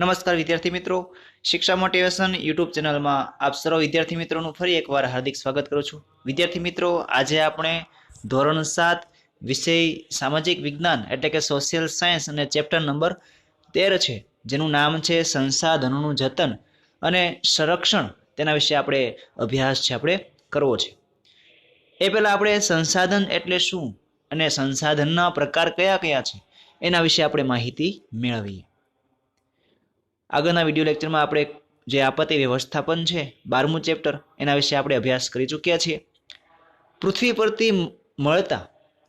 નમસ્કાર વિદ્યાર્થી મિત્રો. શિક્ષા મોટિવેશન યુટ્યુબ ચેનલમાં આપ સર્વ વિદ્યાર્થી મિત્રોનું ફરી એકવાર હાર્દિક સ્વાગત કરું છું. વિદ્યાર્થી મિત્રો, આજે આપણે ધોરણ સાત વિષય સામાજિક વિજ્ઞાન એટલે કે સોશિયલ સાયન્સ અને ચેપ્ટર નંબર તેર છે. જેનું નામ છે સંસાધનોનું જતન અને સંરક્ષણ. તેના વિશે આપણે અભ્યાસ છે આપણે કરવો છે. એ પહેલાં આપણે સંસાધન એટલે શું અને સંસાધનના પ્રકાર કયા કયા છે? એના વિશે આપણે માહિતી મેળવીએ. આગળના વીડિયો લેક્ચરમાં આપણે જે આપત્તિ વ્યવસ્થાપન છે, બારમું ચેપ્ટર એના વિશે આપણે અભ્યાસ કરી ચૂક્યા છીએ. પૃથ્વી પરથી મળતા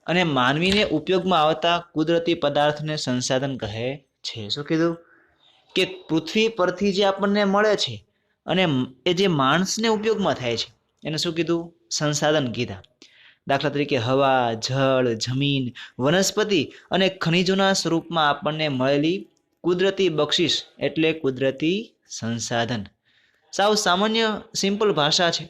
અને માનવીને ઉપયોગમાં આવતા કુદરતી પદાર્થને સંસાધન કહે છે. શું કીધું? કે પૃથ્વી પરથી જે આપણને મળે છે અને એ જે માણસને ઉપયોગમાં થાય છે, એને શું કીધું? સંસાધન કીધા. દાખલા તરીકે હવા, જળ, જમીન, વનસ્પતિ અને ખનિજોના સ્વરૂપમાં આપણને મળેલી કુદરતી બક્ષિસ એટલે કુદરતી સંસાધન. સાવ સામાન્ય સિમ્પલ ભાષા છે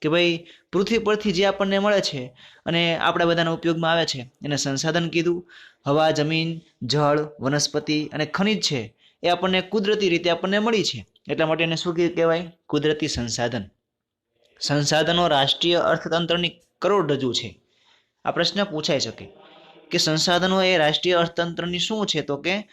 કે ભાઈ પૃથ્વી પરથી જે આપણને મળે છે અને આપણા બધાના ઉપયોગમાં આવે છે, એને સંસાધન કીધું, હવા, જમીન, જળ, વનસ્પતિ અને ખનિજ છે, એ આપણને કુદરતી રીતે આપણને મળી છે. એટલા માટે એને શું કહેવાય? કુદરતી સંસાધન. સંસાધનો રાષ્ટ્રીય અર્થતંત્રની કરોડરજ્જુ છે. આ પ્રશ્ન પૂછાઈ શકે કે સંસાધનો એ રાષ્ટ્રીય અર્થતંત્રની શું છે? તો કે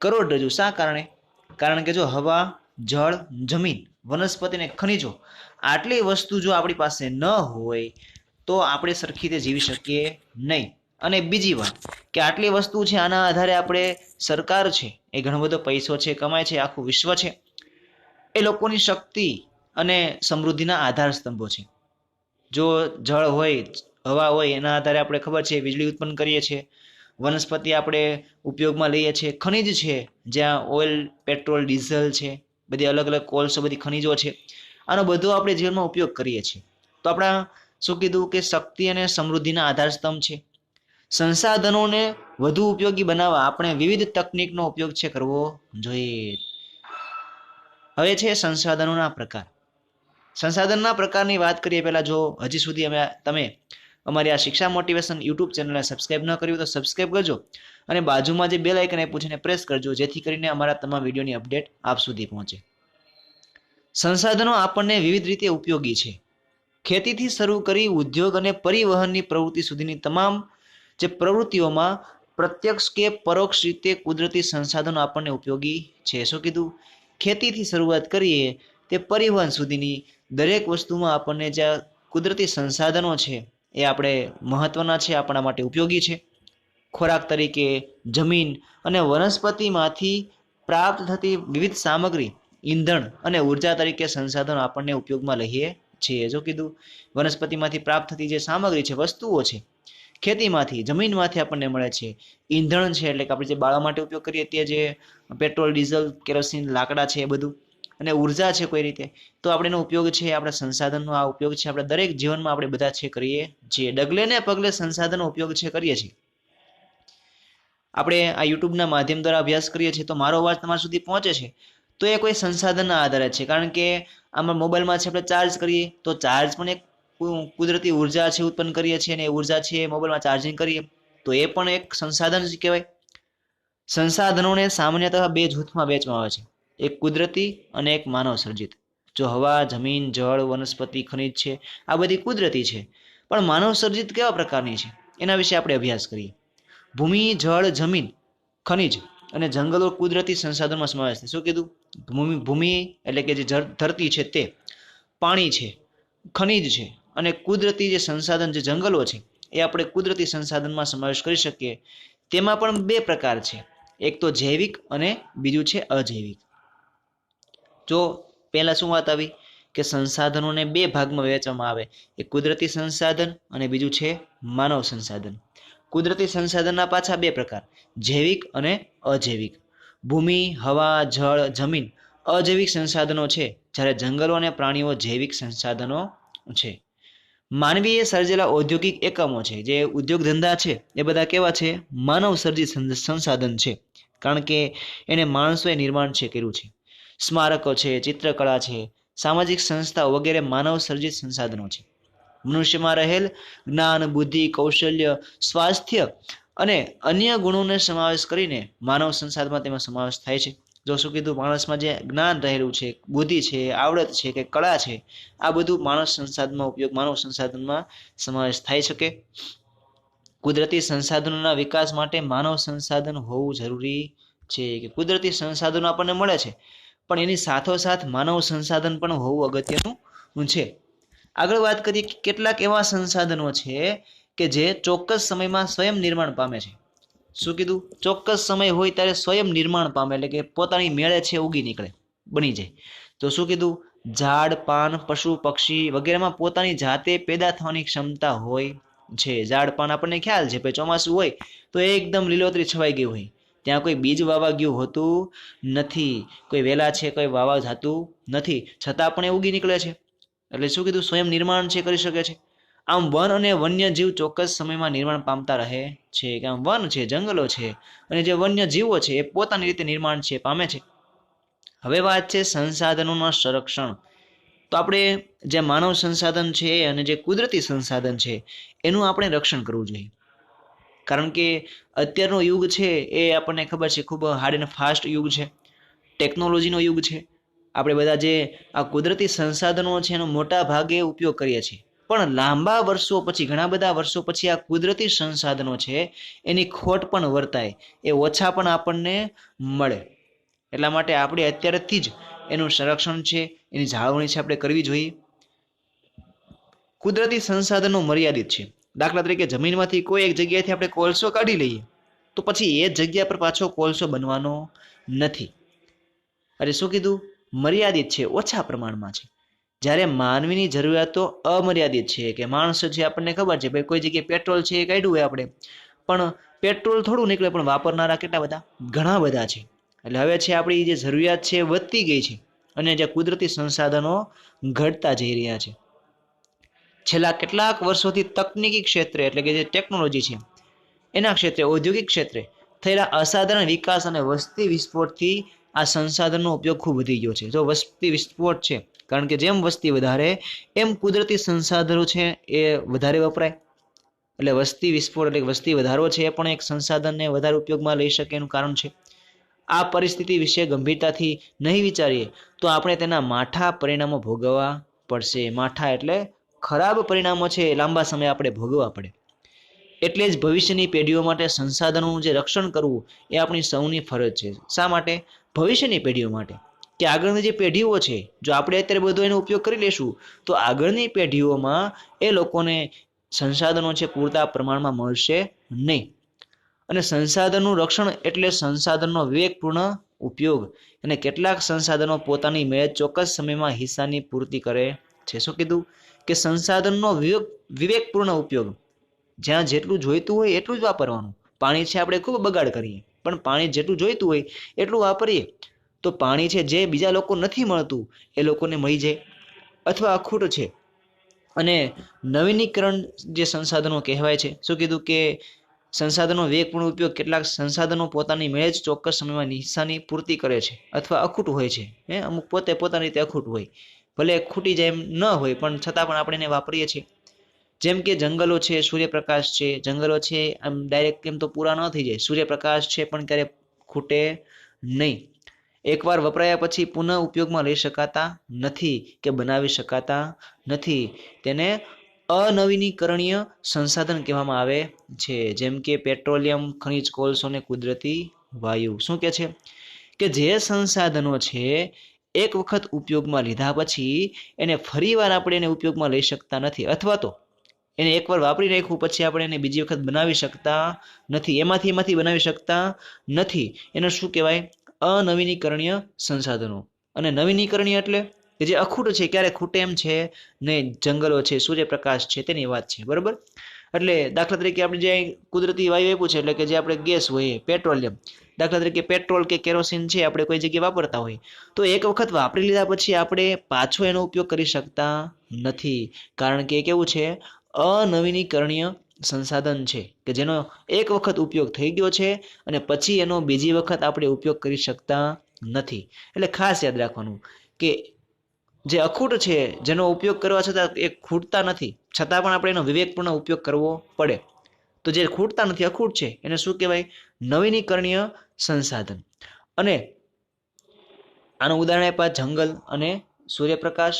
કરોડરજ્જુ શા કારણે? કારણ કે જો હવા, જળ, જમીન, વનસ્પતિ અને ખનિજો આટલી વસ્તુ જો આપણી પાસે ન હોય, તો આપણે સરખી રીતે જીવી શકીએ નહીં. અને બીજી વાત, કે આટલી વસ્તુ છે, આના આધારે આપણે સરકાર છે, એ ઘણો બધો પૈસો છે, કમાય છે આખું વિશ્વ છે, એ લોકોની શક્તિ અને સમૃદ્ધિના આધાર સ્તંભો છે. જો જળ હોય, હવા હોય, એના આધારે આપણે ખબર છે, વીજળી ઉત્પન્ન કરીએ છીએ વનસ્પતિ આપણે ઉપયોગમાં લઈએ છીએ. ખનિજ છે, જ્યાં ઓઇલ, પેટ્રોલ, ડીઝલ છે, બધી અલગ અલગ કોલસો, બધી ખનિજો છે. આનો બધો આપણે જીવનમાં ઉપયોગ કરીએ છીએ. તો આપણા શું કીધું કે શક્તિ અને સમૃદ્ધિના આધારસ્તંભ છે. સંસાધનોને વધુ ઉપયોગી બનાવવા આપણે વિવિધ તકનિકનો ઉપયોગ છે કરવો જોઈએ. હવે છે સંસાધનોના પ્રકાર. સંસાધનના પ્રકારની વાત કરીએ પહેલાં જો હજી સુધી અમે તમે અમારી આ શિક્ષા મોટિવેશન યુટ્યુબ ચેનલને સબસ્ક્રાઇબ ન કર્યું તો સબસ્ક્રાઇબ કરજો અને બાજુમાં જે બેલ આઇકન આપ્યું છે એને પ્રેસ કરજો, જેથી કરીને અમારા તમામ વિડીયોની અપડેટ આપ સુધી પહોંચે. સંસાધનો આપણને વિવિધ રીતે ઉપયોગી છે. ખેતીથી શરૂ કરી ઉદ્યોગ અને પરિવહનની પ્રવૃત્તિ સુધીની તમામ જે પ્રવૃત્તિઓમાં પ્રત્યક્ષ કે પરોક્ષ રીતે કુદરતી સંસાધનો આપણને ઉપયોગી છે. શું કીધું? ખેતીથી શરૂઆત કરીએ તે પરિવહન સુધીની દરેક વસ્તુમાં આપણને જે કુદરતી સંસાધનો છે એ આપણે મહત્ત્વના છે, આપણા માટે ઉપયોગી છે. ખોરાક તરીકે જમીન અને વનસ્પતિમાંથી પ્રાપ્ત થતી વિવિધ સામગ્રી, ઈંધણ અને ઊર્જા તરીકે સંસાધનો આપણને ઉપયોગમાં લઈએ છીએ. જો કીધું, વનસ્પતિમાંથી પ્રાપ્ત થતી જે સામગ્રી છે, વસ્તુઓ છે, ખેતીમાંથી, જમીનમાંથી આપણને મળે છે. ઈંધણ છે, એટલે કે આપણે જે બાળવા માટે ઉપયોગ કરીએ, તે જે પેટ્રોલ, ડીઝલ, કેરોસીન, લાકડા છે, એ બધું. અને ઊર્જા છે કોઈ રીતે? તો આપણે એનો ઉપયોગ છે, આપણા સંસાધનનો આ ઉપયોગ છે, આપણે દરેક જીવનમાં આપણે બધા છે કરીએ છીએ. ડગલે ને પગલે સંસાધનનો ઉપયોગ છે, કરીએ છીએ. આપણે આ યુટ્યુબના માધ્યમ દ્વારા અભ્યાસ કરીએ છીએ, તો મારો અવાજ તમારા સુધી પહોંચે છે? તો એ કોઈ સંસાધનના આધારે છે, કારણ કે આમાં મોબાઈલમાં છે, આપણે ચાર્જ કરીએ, તો ચાર્જ પણ એક કુદરતી ઊર્જા છે, ઉત્પન્ન કરીએ છીએ અને એ ઊર્જા છે મોબાઈલમાં ચાર્જિંગ કરીએ, તો એ પણ એક સંસાધન કહેવાય. સંસાધનોને સામાન્યતઃ બે જૂથમાં વહેંચવામાં આવે છે. એક કુદરતી અને એક માનવ સર્જિત. જો હવા, જમીન, જળ, વનસ્પતિ, ખનિજ છે, આ બધી કુદરતી છે. પણ માનવ સર્જિત કેવા પ્રકારની છે? એના વિશે આપણે અભ્યાસ કરીએ. ભૂમિ, જળ, જમીન, ખનિજ અને જંગલો કુદરતી સંસાધનમાં સમાવેશ થાય. શું કીધું? ભૂમિ ભૂમિ એટલે કે જે ધરતી છે તે પાણી છે, ખનિજ છે અને કુદરતી જે સંસાધન, જે જંગલો છે, એ આપણે કુદરતી સંસાધનમાં સમાવેશ કરી શકીએ. તેમાં પણ બે પ્રકાર છે. એક તો જૈવિક અને બીજું છે અજૈવિક. જો પહેલાં શું વાત આવી? કે સંસાધનોને બે ભાગમાં વહેંચવામાં આવે. એક કુદરતી સંસાધન અને બીજું છે માનવ સંસાધન. કુદરતી સંસાધનના પાછા બે પ્રકાર, જૈવિક અને અજૈવિક. ભૂમિ, હવા, જળ, જમીન અજૈવિક સંસાધનો છે, જ્યારે જંગલો અને પ્રાણીઓ જૈવિક સંસાધનો છે. માનવીએ સર્જેલા ઔદ્યોગિક એકમો છે, જે ઉદ્યોગ ધંધા છે, એ બધા કેવા છે? માનવ સર્જિત સંસાધન છે. કારણ કે એને માણસોએ નિર્માણ છે, કર્યું છે. સ્મારકો છે, ચિત્રકળા છે, સામાજિક સંસ્થાઓ વગેરે માનવ સર્જિત સંસાધનો છે. મનુષ્યમાં રહેલ જ્ઞાન, બુદ્ધિ, કૌશલ્ય, સ્વાસ્થ્ય અને અન્ય ગુણોને સમાવેશ કરીને માનવ સંસાદમાં તેમાં સમાવેશ થાય છે. જો શું કીધું, માણસમાં જે જ્ઞાન રહેલું છે, બુદ્ધિ છે, આવડત છે કે કળા છે, આ બધું માણસ સંસાધનમાં ઉપયોગ, માનવ સંસાધનમાં સમાવેશ થઈ શકે. કુદરતી સંસાધનોના વિકાસ માટે માનવ સંસાધન હોવું જરૂરી છે કે કુદરતી સંસાધનો આપણને મળે છે. પણ એની સાથોસાથ માનવ સંસાધન પણ હોવું અગત્યનું છે. આગળ વાત કરીએ કે કેટલાક એવા સંસાધનો છે કે જે ચોક્કસ સમયમાં સ્વયં નિર્માણ પામે છે. શું કીધું? ચોક્કસ સમય હોય ત્યારે સ્વયં નિર્માણ પામે, એટલે કે પોતાની મેળે છે ઉગી નીકળે, બની જાય. તો શું કીધું? ઝાડ, પાન, પશુ, પક્ષી વગેરેમાં પોતાની જાતે પેદા થવાની ક્ષમતા હોય છે. ઝાડ, પાન આપણને ખ્યાલ છે ચોમાસું હોય તો એકદમ લીલોતરી છવાઈ ગઈ હોય. ત્યાં કોઈ બીજ વાવા ગયું હોતું નથી. કોઈ વેલા છે, કોઈ વાવા જાતું નથી. છતાં પણ એ ઉગી નીકળે છે. એટલે શું કીધું? સ્વયં નિર્માણ છે, કરી શકે છે. આમ વન અને વન્ય જીવ ચોક્કસ સમયમાં નિર્માણ પામતા રહે છે. કે આમ વન છે, જંગલો છે, અને જે વન્ય જીવો છે, એ પોતાની રીતે નિર્માણ છે, પામે છે. હવે વાત છે સંસાધનોના સંરક્ષણ. તો આપણે જે માનવ સંસાધન છે અને જે કુદરતી સંસાધન છે, એનું આપણે રક્ષણ કરવું જોઈએ. કારણ કે અત્યારનો યુગ છે એ આપણને ખબર છે, ખૂબ હાર્ડ એન્ડ ફાસ્ટ યુગ છે. ટેકનોલોજીનો યુગ છે. આપણે બધા જે આ કુદરતી સંસાધનો છે એનો મોટા ભાગે ઉપયોગ કરીએ છીએ. પણ લાંબા વર્ષો પછી, ઘણા બધા વર્ષો પછી આ કુદરતી સંસાધનો છે, એની ખોટ પણ વર્તાય. એ ઓછા પણ આપણને મળે. એટલા માટે આપણે અત્યારેથી જ એનું સંરક્ષણ છે, એની જાળવણી છે આપણે કરવી જોઈએ. કુદરતી સંસાધનો મર્યાદિત છે. દાખલા તરીકે જમીનમાંથી કોઈ એક જગ્યાએથી આપણે કોલસો કાઢી લઈએ, તો પછી એ જગ્યા પર પાછો કોલસો બનવાનો નથી. અરે શું કીધું? મર્યાદિત છે, ઓછા પ્રમાણમાં છે. જ્યારે માનવીની જરૂરિયાતો અમર્યાદિત છે, કે માણસો છે આપણને ખબર છે, ભાઈ કોઈ જગ્યાએ પેટ્રોલ છે એ કાઢ્યું હોય આપણે, પણ પેટ્રોલ થોડું નીકળે, પણ વાપરનારા કેટલા બધા? ઘણા બધા છે. એટલે હવે છે આપણી જે જરૂરિયાત છે વધતી ગઈ છે, અને જે કુદરતી સંસાધનો ઘટતા જઈ રહ્યા છે. છેલ્લા કેટલાક વર્ષોથી તકનીકી ક્ષેત્રે એટલે કે જે ટેકનોલોજી છે, એના ક્ષેત્રે, ઔદ્યોગિક ક્ષેત્રે થયેલા અસાધારણ વિકાસ અને વસ્તી વિસ્ફોટથી આ સંસાધનનો ઉપયોગ ખૂબ વધી ગયો છે. જો વસ્તી વિસ્ફોટ છે, કારણ કે જેમ વસ્તી વધારે, એમ કુદરતી સંસાધનો છે એ વધારે વપરાય. એટલે વસ્તી વિસ્ફોટ એટલે વસ્તી વધારો છે એ પણ એક સંસાધનને વધારે ઉપયોગમાં લઈ શકે એનું કારણ છે. આ પરિસ્થિતિ વિશે ગંભીરતાથી નહીં વિચારીએ તો આપણે તેના માઠા પરિણામો ભોગવવા પડશે. માઠા એટલે ખરાબ પરિણામો છે એ લાંબા સમય આપણે ભોગવવા પડે. એટલે જ ભવિષ્યની પેઢીઓ માટે સંસાધનોનું જે રક્ષણ કરવું એ આપણી સૌની ફરજ છે. શા માટે? ભવિષ્યની પેઢીઓ માટે. કે આગળની જે પેઢીઓ છે, જો આપણે અત્યારે બધો એનો ઉપયોગ કરી લેશું, તો આગળની પેઢીઓમાં એ લોકોને સંસાધનો છે પૂરતા પ્રમાણમાં મળશે નહીં. અને સંસાધનનું રક્ષણ એટલે સંસાધનનો વિવેકપૂર્ણ ઉપયોગ. અને કેટલાક સંસાધનો પોતાની મેળ ચોક્કસ સમયમાં હિસ્સાની પૂર્તિ કરે છે. શું કીધું? કે સંસાધનનો વિવેક, વિવેકપૂર્ણ ઉપયોગ. જ્યાં જેટલું જોઈતું હોય એટલું જ વાપરવાનું. પાણી છે આપણે ખૂબ બગાડ કરીએ, પણ પાણી જેટલું જોઈતું હોય એટલું વાપરીએ. તો પાણી છે જે બીજા લોકો નથી મળતું, એ લોકોને મળી જાય અથવા અખૂટ છે. અને નવીનીકરણ જે સંસાધનો કહેવાય છે, શું કીધું કે સંસાધનો વિવેકપૂર્ણ ઉપયોગ કેટલાક સંસાધનો પોતાની મેળે જ ચોક્કસ સમયમાં નિશાની પૂર્તિ કરે છે અથવા અખૂટ હોય છે. હે, અમુક પોતે પોતાની રીતે અખૂટ હોય. ભલે ખૂટી જાય એમ ન હોય, પણ છતાં પણ આપણે એને વાપરીએ છીએ. જેમ કે જંગલો છે, સૂર્યપ્રકાશ છે, જંગલો છે, આમ ડાયરેક્ટ એમ તો પૂરા ન થઈ જાય. સૂર્યપ્રકાશ છે, પણ ક્યારે ખૂટે નહીં. એકવાર વપરાયા પછી પુનઃ ઉપયોગમાં લઈ શકાતા નથી કે બનાવી શકાતા નથી. તેને અનવીનીકરણીય સંસાધન કહેવામાં આવે છે, જેમ કે પેટ્રોલિયમ, ખનિજ કોલસો અને કુદરતી વાયુ. શું કે છે? કે જે સંસાધનો છે એક વખત ઉપયોગમાં લીધા પછી એને ફરીવાર આપણે એને ઉપયોગમાં લઈ શકતા નથી. અથવા તો એને એકવાર વાપરી નાખ્યું પછી આપણે એને બીજી વખત બનાવી શકતા નથી. એમાંથી એમાંથી બનાવી શકતા નથી. એને શું કહેવાય? અનવીનીકરણીય સંસાધનો. અને નવીનીકરણીય એટલે કે જે અખૂટ છે, ક્યારે ખૂટે એમ છે ને જંગલો છે, સૂર્યપ્રકાશ છે, તેની વાત છે. બરાબર? એટલે દાખલા તરીકે આપણે જે કુદરતી વાયુ આપ્યું છે, એટલે કે જે આપણે ગેસ હોય પેટ્રોલિયમ. દાખલા તરીકે પેટ્રોલ કે કેરોસીન છે આપણે કોઈ જગ્યાએ વાપરતા હોય. તો એક વખત વાપરી લીધા પછી આપણે પાછો એનો ઉપયોગ કરી શકતા નથી. કારણ કે કેવું છે, અનવીનીકરણીય સંસાધન છે, કે જેનો એક વખત ઉપયોગ થઈ ગયો છે અને પછી એનો બીજી વખત આપણે ઉપયોગ કરી શકતા નથી. એટલે ખાસ યાદ રાખવાનું કે જે અખૂટ છે, જેનો ઉપયોગ કરવા છતાં એ ખૂટતા નથી, છતાં પણ આપણે એનો વિવેકપૂર્ણ ઉપયોગ કરવો પડે. તો જે ખૂટતા નથી, અખૂટ છે, એને શું કહેવાય? નવીનીકરણીય સંસાધન. અને આનું ઉદાહરણ આપ્યા, જંગલ અને સૂર્યપ્રકાશ.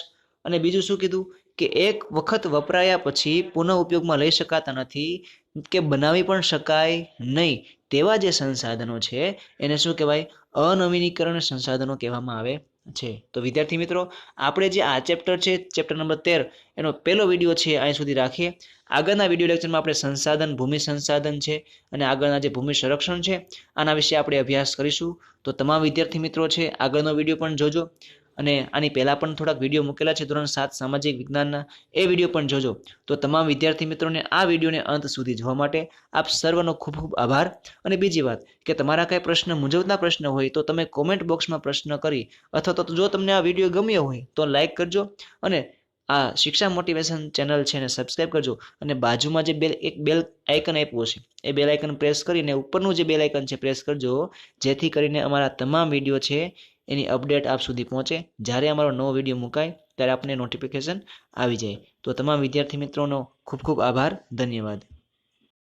અને બીજું શું કીધું? કે એક વખત વપરાયા પછી પુનઃ ઉપયોગમાં લઈ શકાતા નથી, કે બનાવી પણ શકાય નહીં. તેવા જે સંસાધનો છે, એને શું કહેવાય? અનવીનીકરણ સંસાધનો કહેવામાં આવે છે. તો વિદ્યાર્થી મિત્રો, આપણે જે આ ચેપ્ટર છે ચેપ્ટર નંબર તેર, એનો પહેલો વીડિયો છે અહીં સુધી રાખીએ. આગળના વીડિયો લેક્ચરમાં આપણે સંસાધન, ભૂમિ સંસાધન છે અને આગળના જે ભૂમિ સંરક્ષણ છે, આના વિશે આપણે અભ્યાસ કરીશું. તો તમામ વિદ્યાર્થી મિત્રો છે, આગળનો વીડિયો પણ જોજો. અને આની પહેલાં પણ થોડાક વીડિયો મૂકેલા છે. ધોરણ સાત સામાજિક વિજ્ઞાનના એ વીડિયો પણ જોજો. તો તમામ વિદ્યાર્થી મિત્રોને આ વિડીયોને અંત સુધી જોવા માટે આપ સર્વનો ખૂબ ખૂબ આભાર. અને બીજી વાત, કે તમારા કાંઈ પ્રશ્ન મૂંઝવતા પ્રશ્ન હોય તો તમે કોમેન્ટ બોક્સમાં પ્રશ્ન કરી અથવા તો જો તમને આ વીડિયો ગમ્યો હોય તો લાઇક કરજો. અને આ શિક્ષા મોટિવેશન ચેનલ છે એને સબસ્ક્રાઇબ કરજો. અને બાજુમાં જે બેલ, એક બેલ આઇકન આપ્યું છે એ બેલ આઇકન પ્રેસ કરીને ઉપરનું જે બેલ આઇકન છે પ્રેસ કરજો. જેથી કરીને અમારા તમામ વીડિયો છે એની અપડેટ આપ સુધી પહોંચે. જ્યારે અમારો નવો વીડિયો મુકાય, ત્યારે આપને નોટિફિકેશન આવી જાય. તો તમામ વિદ્યાર્થી મિત્રોનો ખૂબ ખૂબ આભાર. ધન્યવાદ.